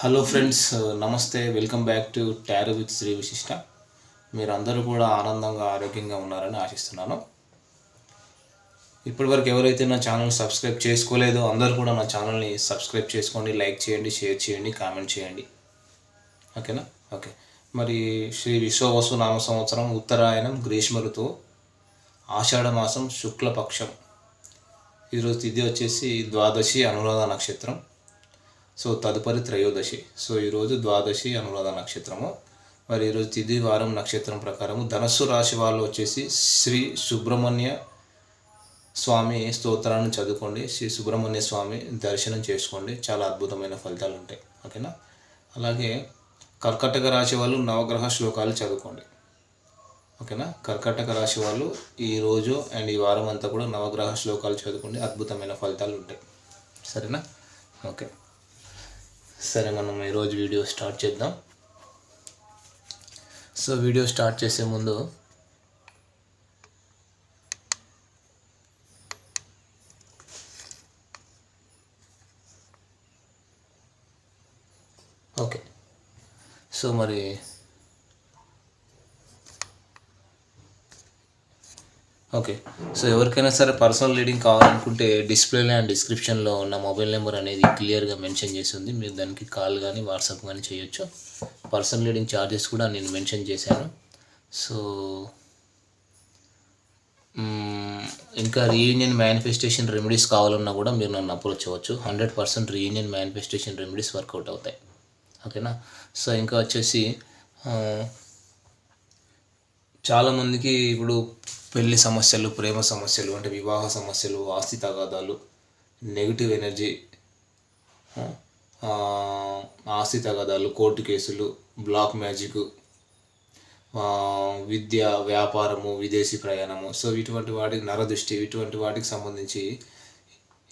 Hello friends నమస్తే welcome back to tarot with Shri Vishishta మీరు అందరూ కూడా ఆనందంగా ఆరోగ్యంగా ఉన్నారని ఆశిస్తున్నాను. ఇప్పటివరకు ఎవరైతే నా ఛానల్ సబ్స్క్రైబ్ చేసుకోలేదో అందరూ కూడా నా ఛానల్ని సబ్స్క్రైబ్ చేసుకోండి లైక్ చేయండి షేర్ చేయండి కామెంట్ చేయండి. ఓకేనా ఓకే మరి శ్రీ విశ్వవసు నామ సంవత్సరం ఉత్తరాయణం గ్రీష్మ ఋతువు ఆషాఢ మాసం శుక్లపక్షం. ఈరోజు తిథి వచ్చేసి ద్వాదశి అనురాధ నక్షత్రం. సో తదుపరి త్రయోదశి. సో ఈరోజు ద్వాదశి అనురాధ నక్షత్రము. మరి ఈరోజు తిది వారం నక్షత్రం ప్రకారము ధనస్సు రాశి వాళ్ళు వచ్చేసి శ్రీ సుబ్రహ్మణ్య స్వామి స్తోత్రాన్ని చదువుకోండి. శ్రీ సుబ్రహ్మణ్య స్వామి దర్శనం చేసుకోండి. చాలా అద్భుతమైన ఫలితాలు ఉంటాయి. ఓకేనా? అలాగే కర్కటక రాశి వాళ్ళు నవగ్రహ శ్లోకాలు చదువుకోండి. ఓకేనా? కర్కటక రాశి వాళ్ళు ఈరోజు అండ్ ఈ వారం అంతా కూడా నవగ్రహ శ్లోకాలు చదువుకోండి. అద్భుతమైన ఫలితాలు ఉంటాయి. సరేనా? ఓకే. సరే మనం ఈరోజు వీడియో స్టార్ట్ చేద్దాం. సో వీడియో స్టార్ట్ చేసే ముందు ఓకే. సో మరి ఓకే సో ఎవరికైనా సరే పర్సనల్ రీడింగ్ కావాలనుకుంటే డిస్ప్లేలో అండ్ డిస్క్రిప్షన్లో ఉన్న మొబైల్ నెంబర్ అనేది క్లియర్గా మెన్షన్ చేసి ఉంది మీరు దానికి కాల్ కానీ వాట్సాప్ కానీ చేయొచ్చు. పర్సనల్ రీడింగ్ ఛార్జెస్ కూడా నేను మెన్షన్ చేశాను. సో ఇంకా రీయూనియన్ మేనిఫెస్టేషన్ రెమెడీస్ కావాలన్నా కూడా మీరు నన్ను అప్రోచ్ అవ్వచ్చు. Hundred percent reunion manifestation remedies work out అవుతాయి. ఓకేనా సో ఇంకా వచ్చేసి చాలామందికి ఇప్పుడు పెళ్ళి సమస్యలు ప్రేమ సమస్యలు అంటే వివాహ సమస్యలు ఆస్తి తగాదాలు నెగిటివ్ ఎనర్జీ ఆస్తి తగాదాలు కోర్టు కేసులు బ్లాక్ మ్యాజిక్ విద్య వ్యాపారము విదేశీ ప్రయాణము. సో ఇటువంటి వాటికి నరదృష్టి ఇటువంటి వాటికి సంబంధించి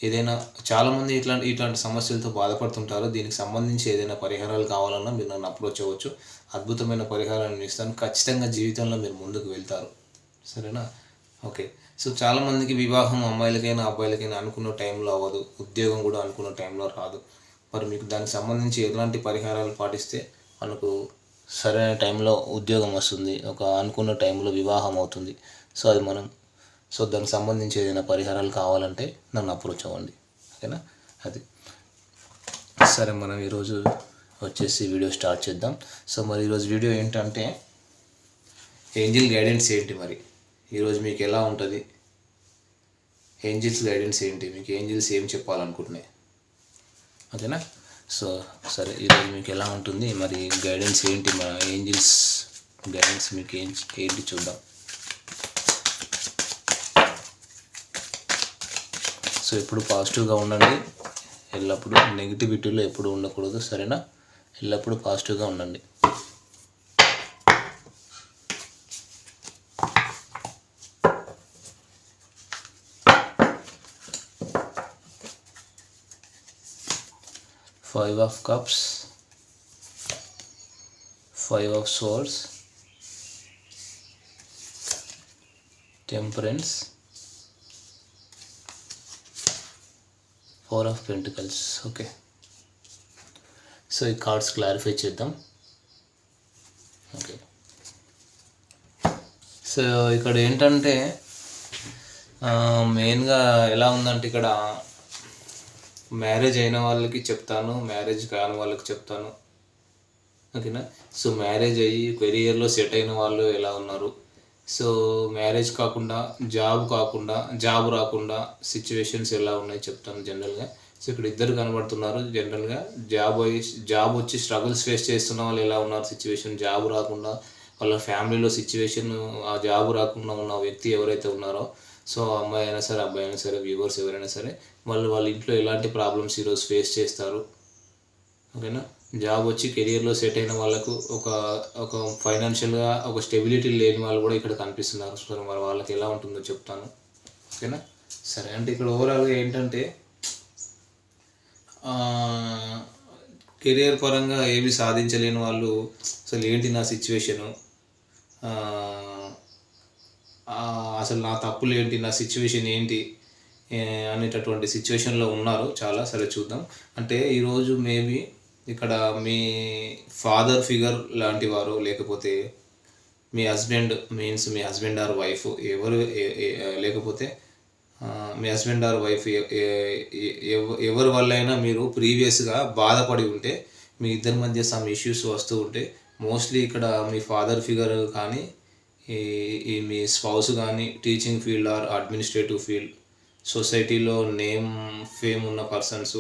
ఏదైనా చాలామంది ఇట్లాంటి ఇట్లాంటి సమస్యలతో బాధపడుతుంటారు. దీనికి సంబంధించి ఏదైనా పరిహారాలు కావాలన్నా మీరు నన్ను అప్రోచ్ అవ్వచ్చు. అద్భుతమైన పరిహారాలను ఇస్తాను. ఖచ్చితంగా జీవితంలో మీరు ముందుకు వెళ్తారు. సరేనా? ఓకే. సో చాలామందికి వివాహం అమ్మాయిలకైనా అబ్బాయిలకైనా అనుకున్న టైంలో అవ్వదు. ఉద్యోగం కూడా అనుకున్న టైంలో రాదు. మరి మీకు దానికి సంబంధించి ఎలాంటి పరిహారాలు పాటిస్తే మనకు సరైన టైంలో ఉద్యోగం వస్తుంది. ఒక అనుకున్న టైంలో వివాహం అవుతుంది. సో అది మనం సో దానికి సంబంధించి ఏదైనా పరిహారాలు కావాలంటే నన్ను అప్రోచ్ అవ్వండి. ఓకేనా? అది. సరే మనం ఈరోజు వచ్చేసి వీడియో స్టార్ట్ చేద్దాం. సో మరి ఈరోజు వీడియో ఏంటంటే ఏంజిల్ గైడెన్స్ ఏంటి మరి? ఈరోజు మీకు ఎలా ఉంటుంది? ఏంజిల్స్ గైడెన్స్ ఏంటి? మీకు ఏంజిల్స్ ఏం చెప్పాలనుకుంటున్నాయి? ఓకేనా? సో సరే ఈరోజు మీకు ఎలా ఉంటుంది? మరి గైడెన్స్ ఏంటి? మన ఏంజిల్స్ గైడెన్స్ మీకు ఏం ఏంటి చూద్దాం. సో ఎప్పుడు పాజిటివ్గా ఉండండి. ఎల్లప్పుడూ నెగిటివిటీలో ఎప్పుడు ఉండకూడదు. సరేనా? ఎల్లప్పుడూ పాజిటివ్గా ఉండండి. Five of cups five of swords temperance four of pentacles okay so ఈ కార్డ్స్ క్లారిఫై చేద్దాం. ఓకే సో ఇక్కడ ఏంటంటే మెయిన్గా ఎలా ఉందంటే ఇక్కడ మ్యారేజ్ అయిన వాళ్ళకి చెప్తాను మ్యారేజ్ కాని వాళ్ళకి చెప్తాను. ఓకేనా సో మ్యారేజ్ అయ్యి కెరియర్లో సెట్ అయిన వాళ్ళు ఎలా ఉన్నారు? సో మ్యారేజ్ కాకుండా జాబ్ కాకుండా జాబ్ రాకుండా సిచ్యువేషన్స్ ఎలా ఉన్నాయి చెప్తాను జనరల్గా. సో ఇక్కడ ఇద్దరు కనబడుతున్నారు. జనరల్గా జాబ్ జాబ్ వచ్చి స్ట్రగుల్స్ ఫేస్ చేస్తున్న వాళ్ళు ఎలా ఉన్నారు సిచ్యువేషన్? జాబ్ రాకుండా వాళ్ళ ఫ్యామిలీలో సిచ్యువేషన్ ఆ జాబ్ రాకుండా ఉన్న వ్యక్తి ఎవరైతే ఉన్నారో సో అమ్మాయి అయినా సరే అబ్బాయి అయినా సరే వ్యూవర్స్ ఎవరైనా సరే వాళ్ళు వాళ్ళ ఇంట్లో ఎలాంటి ప్రాబ్లమ్స్ ఈరోజు ఫేస్ చేస్తారు? ఓకేనా? జాబ్ వచ్చి కెరియర్లో సెట్ అయిన వాళ్ళకు ఒక ఒక ఫైనాన్షియల్గా ఒక స్టెబిలిటీ లేని వాళ్ళు కూడా ఇక్కడ కనిపిస్తున్నారు. సో మరి వాళ్ళకి ఎలా ఉంటుందో చెప్తాను. ఓకేనా సరే అంటే ఇక్కడ ఓవరాల్గా ఏంటంటే కెరియర్ పరంగా ఏమి సాధించలేని వాళ్ళు అసలు ఏంటి నా సిచ్యువేషను అసలు నా తప్పులు ఏంటి? నా సిచ్యువేషన్ ఏంటి? అనేటటువంటి సిచ్యువేషన్లో ఉన్నారు చాలా. సరే చూద్దాం. అంటే ఈరోజు మేబీ ఇక్కడ మీ ఫాదర్ ఫిగర్ లాంటి వారు లేకపోతే మీ హస్బెండ్ మీన్స్ మీ హస్బెండ్ ఆర్ వైఫ్ ఎవరు లేకపోతే మీ హస్బెండ్ ఆర్ వైఫ్ ఎవరి వల్ల అయినా మీరు ప్రీవియస్గా బాధపడి ఉంటే మీ ఇద్దరి మధ్య సమ్ ఇష్యూస్ వస్తూ ఉంటే మోస్ట్లీ ఇక్కడ మీ ఫాదర్ ఫిగర్ కానీ ఈ ఈ మీ స్పౌస్ కానీ teaching field or administrative field సొసైటీలో నేమ్ ఫేమ్ ఉన్న పర్సన్స్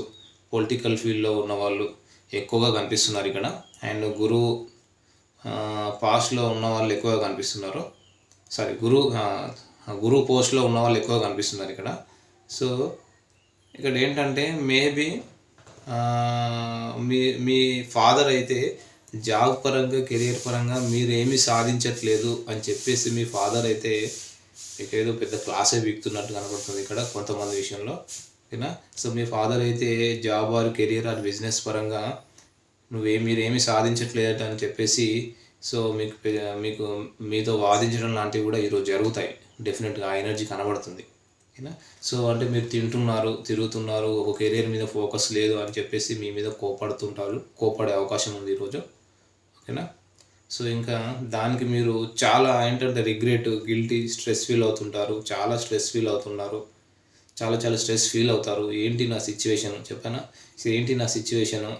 పొలిటికల్ ఫీల్డ్లో ఉన్న వాళ్ళు ఎక్కువగా కనిపిస్తున్నారు ఇక్కడ. అండ్ గురువు పాస్ట్లో ఉన్న వాళ్ళు ఎక్కువగా కనిపిస్తున్నారు. సారీ గురు గురువు పోస్ట్లో ఉన్న వాళ్ళు ఎక్కువగా కనిపిస్తున్నారు ఇక్కడ. సో ఇక్కడ ఏంటంటే మేబీ మీ మీ ఫాదర్ అయితే జాబ్ పరంగా కెరియర్ పరంగా మీరేమీ సాధించట్లేదు అని చెప్పేసి మీ ఫాదర్ అయితే మీకు ఏదో పెద్ద క్లాసే బిగుతున్నట్టు కనబడుతుంది ఇక్కడ కొంతమంది విషయంలో. ఓకేనా? సో మీ ఫాదర్ అయితే job or career or business పరంగా నువ్వే మీరేమీ సాధించట్లేదు అని చెప్పేసి సో మీకు మీకు మీతో వాదించడం లాంటివి కూడా ఈరోజు జరుగుతాయి. డెఫినెట్గా ఆ ఎనర్జీ కనబడుతుంది. ఓకేనా? సో అంటే మీరు తింటున్నారు తిరుగుతున్నారు ఒక కెరీర్ మీద ఫోకస్ లేదు అని చెప్పేసి మీ మీద కోపడుతుంటారు కోపడే అవకాశం ఉంది ఈరోజు ఓకేనా? సో ఇంకా దానికి మీరు చాలా ఏంటంటే రిగ్రెట్ గిల్టీ స్ట్రెస్ ఫీల్ అవుతుంటారు చాలా స్ట్రెస్ ఫీల్ అవుతున్నారు చాలా చాలా స్ట్రెస్ ఫీల్ అవుతారు. ఏంటి నా సిచ్యువేషన్? చెప్పానా? ఏంటి నా సిచ్యువేషను?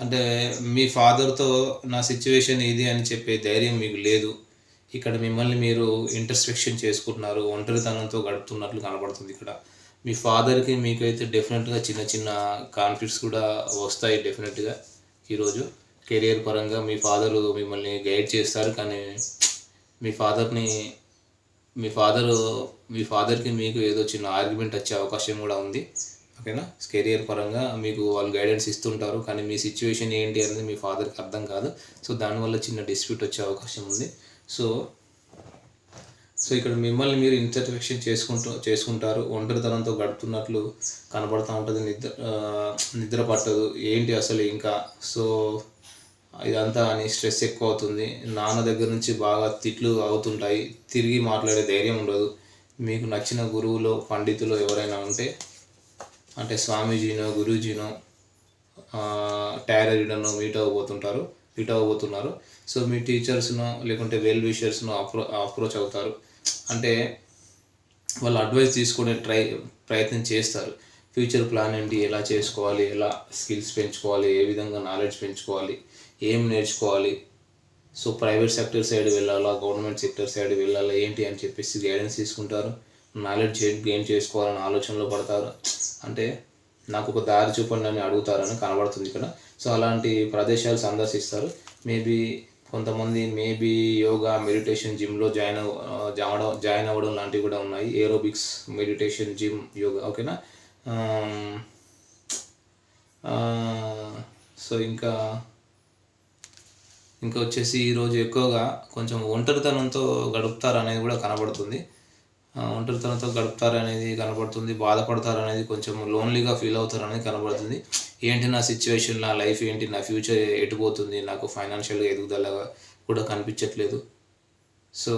అంటే మీ ఫాదర్తో నా సిచ్యువేషన్ ఇది అని చెప్పే ధైర్యం మీకు లేదు. ఇక్కడ మిమ్మల్ని మీరు ఇంటర్స్పెక్షన్ చేసుకుంటున్నారు. ఒంటరితనంతో గడుపుతున్నట్లు కనబడుతుంది ఇక్కడ. మీ ఫాదర్కి మీకైతే డెఫినెట్గా చిన్న చిన్న కాన్ఫ్లిక్ట్స్ కూడా వస్తాయి డెఫినెట్గా ఈరోజు. కెరియర్ పరంగా మీ ఫాదరు మిమ్మల్ని గైడ్ చేస్తారు కానీ మీ ఫాదర్ని మీ ఫాదర్ మీ ఫాదర్కి మీకు ఏదో చిన్న ఆర్గ్యుమెంట్ వచ్చే అవకాశం కూడా ఉంది. ఓకేనా కెరియర్ పరంగా మీకు వాళ్ళు గైడెన్స్ ఇస్తుంటారు. కానీ మీ సిచ్యువేషన్ ఏంటి అనేది మీ ఫాదర్కి అర్థం కాదు. సో దానివల్ల చిన్న డిస్ప్యూట్ వచ్చే అవకాశం ఉంది. సో సో ఇక్కడ మిమ్మల్ని మీరు ఇంటర్ఫెక్షన్ చేసుకుంటూ చేసుకుంటారు. ఒంటరితనంతో గడుపుతున్నట్లు కనబడుతూ ఉంటుంది. నిద్ర నిద్ర పట్టదు. ఏంటి అసలు ఇంకా? సో ఇదంతా అని స్ట్రెస్ ఎక్కువ అవుతుంది. నాన్న దగ్గర నుంచి బాగా తిట్లు అవుతుంటాయి. తిరిగి మాట్లాడే ధైర్యం ఉండదు. మీకు నచ్చిన గురువులో పండితులు ఎవరైనా ఉంటే అంటే స్వామీజీనో గురూజీనో టారో మీట్ అవ్వబోతుంటారు మీట్ అవ్వబోతున్నారు. సో మీ టీచర్స్ను లేకుంటే వెల్ విషర్స్ను అప్రో అప్రోచ్ అవుతారు. అంటే వాళ్ళు అడ్వైస్ తీసుకునే ట్రై ప్రయత్నం చేస్తారు. ఫ్యూచర్ ప్లాన్ ఏంటి? ఎలా చేసుకోవాలి? ఎలా స్కిల్స్ పెంచుకోవాలి? ఏ విధంగా నాలెడ్జ్ పెంచుకోవాలి? ఏం నేర్చుకోవాలి? సో ప్రైవేట్ సెక్టర్ సైడ్ వెళ్ళాలా? గవర్నమెంట్ సెక్టర్ సైడ్ వెళ్ళాలా? ఏంటి అని చెప్పేసి గైడెన్స్ తీసుకుంటారు. నాలెడ్జ్ గెయిన్ చేసుకోవాలని ఆలోచనలో పడతారు. అంటే నాకు ఒక దారి చూపండి అని అడుగుతారని కనబడుతుంది ఇక్కడ. సో అలాంటి ప్రదేశాలు సందర్శిస్తారు. మేబీ కొంతమంది మేబీ యోగా మెడిటేషన్ జిమ్లో జాయిన్ జావడం జాయిన్ అవ్వడం లాంటివి కూడా ఉన్నాయి. ఏరోబిక్స్ మెడిటేషన్ జిమ్ యోగా ఓకేనా Um, uh, సో ఇంకా ఇంకా వచ్చేసి ఈరోజు ఎక్కువగా కొంచెం ఒంటరితనంతో గడుపుతారు అనేది కూడా కనబడుతుంది. ఒంటరితనంతో గడుపుతారు అనేది కనబడుతుంది బాధపడతారు అనేది కొంచెం లోన్లీగా ఫీల్ అవుతారు అనేది కనబడుతుంది. ఏంటి నా సిచ్యువేషన్ నా లైఫ్ ఏంటి నా ఫ్యూచర్ ఎటుపోతుంది నాకు ఫైనాన్షియల్గా ఎదుగుదల కూడా కనిపించట్లేదు. సో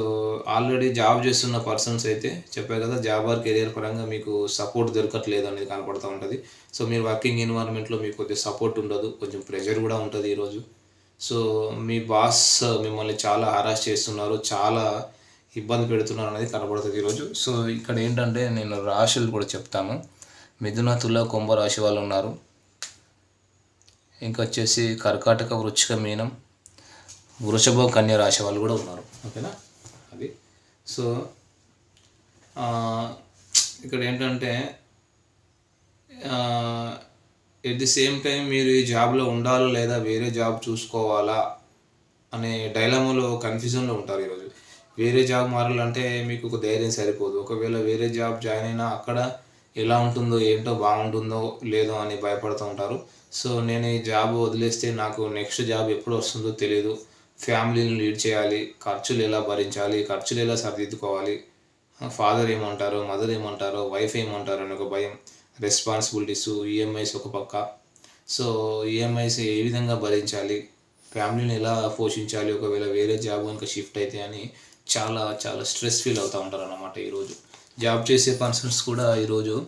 ఆల్రెడీ జాబ్ చేస్తున్న పర్సన్స్ అయితే చెప్పారు కదా జాబ్ ఆర్ కెరియర్ పరంగా మీకు సపోర్ట్ దొరకట్లేదు అనేది కనపడుతూ ఉంటుంది. సో మీరు వర్కింగ్ ఎన్వైర్న్మెంట్లో మీకు కొద్దిగా సపోర్ట్ ఉండదు కొంచెం ప్రెషర్ కూడా ఉంటుంది ఈరోజు. సో మీ బాస్ మిమ్మల్ని చాలా హరాస్ చేస్తున్నారు చాలా ఇబ్బంది పెడుతున్నారు అనేది కనబడుతుంది ఈరోజు. సో ఇక్కడ ఏంటంటే నేను రాశులు కూడా చెప్తాను. మిథున తుల కుంభ రాశి వాళ్ళు ఉన్నారు. ఇంకా వచ్చేసి కర్కాటక వృచ్చిక మీనం వృషభ కన్య రాశి వాళ్ళు కూడా ఉన్నారు. ఓకేనా? అది సో ఇక్కడ ఏంటంటే ఎట్ ది సేమ్ టైం మీరు ఈ జాబ్లో ఉండాలో లేదా వేరే జాబ్ చూసుకోవాలా అనే డైలమాలో కన్ఫ్యూజన్లో ఉంటారు ఈరోజు వేరే జాబ్ మారాలంటే మీకు ఒక ధైర్యం సరిపోదు. ఒకవేళ వేరే జాబ్ జాయిన్ అయినా అక్కడ ఎలా ఉంటుందో ఏంటో బాగుంటుందో లేదో అని భయపడుతూ ఉంటారు. సో నేను ఈ జాబ్ వదిలేస్తే నాకు నెక్స్ట్ జాబ్ ఎప్పుడు వస్తుందో తెలియదు ఫ్యామిలీని లీడ్ చేయాలి ఖర్చులు ఎలా భరించాలి ఖర్చులు ఎలా సరిదిద్దుకోవాలి? ఫాదర్ ఏమంటారో మదర్ ఏమంటారో వైఫ్ ఏమంటారో అని ఒక భయం. రెస్పాన్సిబిలిటీస్ ఈఎంఐస్ ఒక పక్క. సో ఈఎంఐస్ ఏ విధంగా భరించాలి? ఫ్యామిలీని ఎలా పోషించాలి? ఒకవేళ వేరే జాబ్ ఇంకా షిఫ్ట్ అయితే అని చాలా చాలా స్ట్రెస్ ఫీల్ అవుతూ ఉంటారు అన్నమాట ఈరోజు. జాబ్ చేసే పర్సన్స్ కూడా ఈరోజు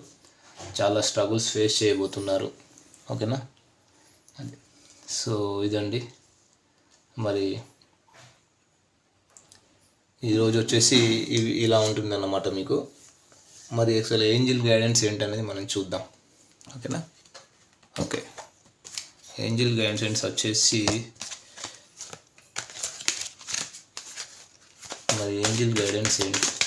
చాలా స్ట్రగుల్స్ ఫేస్ చేయబోతున్నారు. ఓకేనా? సో ఇదండి. మరి ఈరోజు వచ్చేసి ఇవి ఇలా ఉంటుందన్నమాట మీకు. మరి అసలు ఏంజిల్ గైడెన్స్ ఏంటనేది మనం చూద్దాం. ఓకేనా? ఓకే. ఏంజిల్ గైడెన్స్ వచ్చేసి మరి ఏంజిల్ గైడెన్స్ ఏంటి?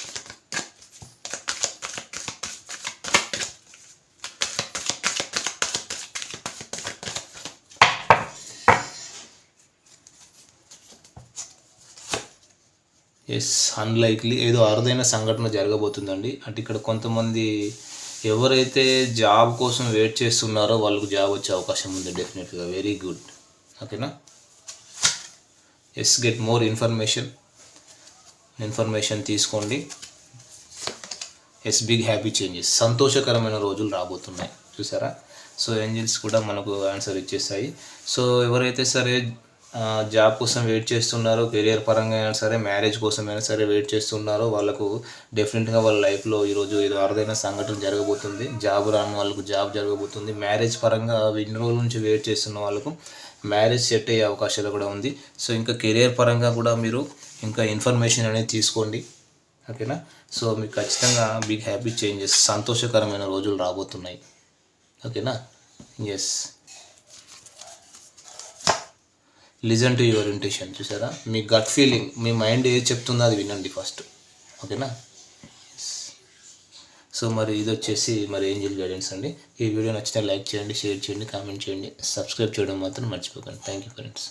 ఎస్ అన్లైక్లీ ఏదో అరుదైన సంఘటన జరగబోతుందండి. అంటే ఇక్కడ కొంతమంది ఎవరైతే జాబ్ కోసం వెయిట్ చేస్తున్నారో వాళ్ళకు జాబ్ వచ్చే అవకాశం ఉంది డెఫినెట్గా వెరీ గుడ్ ఓకేనా yes get more information information తీసుకోండి. ఎస్ బిగ్ హ్యాపీ చేంజెస్ సంతోషకరమైన రోజులు రాబోతున్నాయి. చూసారా? సో ఏంజిల్స్ కూడా మనకు ఆన్సర్ ఇచ్చేస్తాయి సో ఎవరైతే సరే జాబ్ కోసం వెయిట్ చేస్తున్నారు కెరియర్ పరంగా అయినా సరే మ్యారేజ్ కోసం అయినా సరే వెయిట్ చేస్తున్నారో వాళ్ళకు డెఫినెట్గా వాళ్ళ లైఫ్లో ఈరోజు ఏదో అరుదైన సంఘటన జరగబోతుంది. జాబ్ రాని వాళ్ళకు జాబ్ జరగబోతుంది. మ్యారేజ్ పరంగా ఇన్ని రోజుల నుంచి వెయిట్ చేస్తున్న వాళ్ళకు మ్యారేజ్ సెట్ అయ్యే అవకాశాలు కూడా ఉంది. సో ఇంకా కెరియర్ పరంగా కూడా మీరు ఇంకా ఇన్ఫర్మేషన్ అనేది తీసుకోండి. ఓకేనా? సో మీకు ఖచ్చితంగా బిగ్ హ్యాపీ చేంజెస్ సంతోషకరమైన రోజులు రాబోతున్నాయి. ఓకేనా? Yes listen to your intuition చూసారా? మీ గట్ ఫీలింగ్ మీ మైండ్ ఏది చెప్తుందో అది వినండి ఫస్ట్ ఓకేనా? సో మరి ఇది వచ్చేసి మరి ఏంజిల్ గైడెన్స్ అండి. ఈ వీడియో నచ్చితే లైక్ చేయండి షేర్ చేయండి కామెంట్ చేయండి. సబ్స్క్రైబ్ చేయడం మాత్రం మర్చిపోకండి. Thank you friends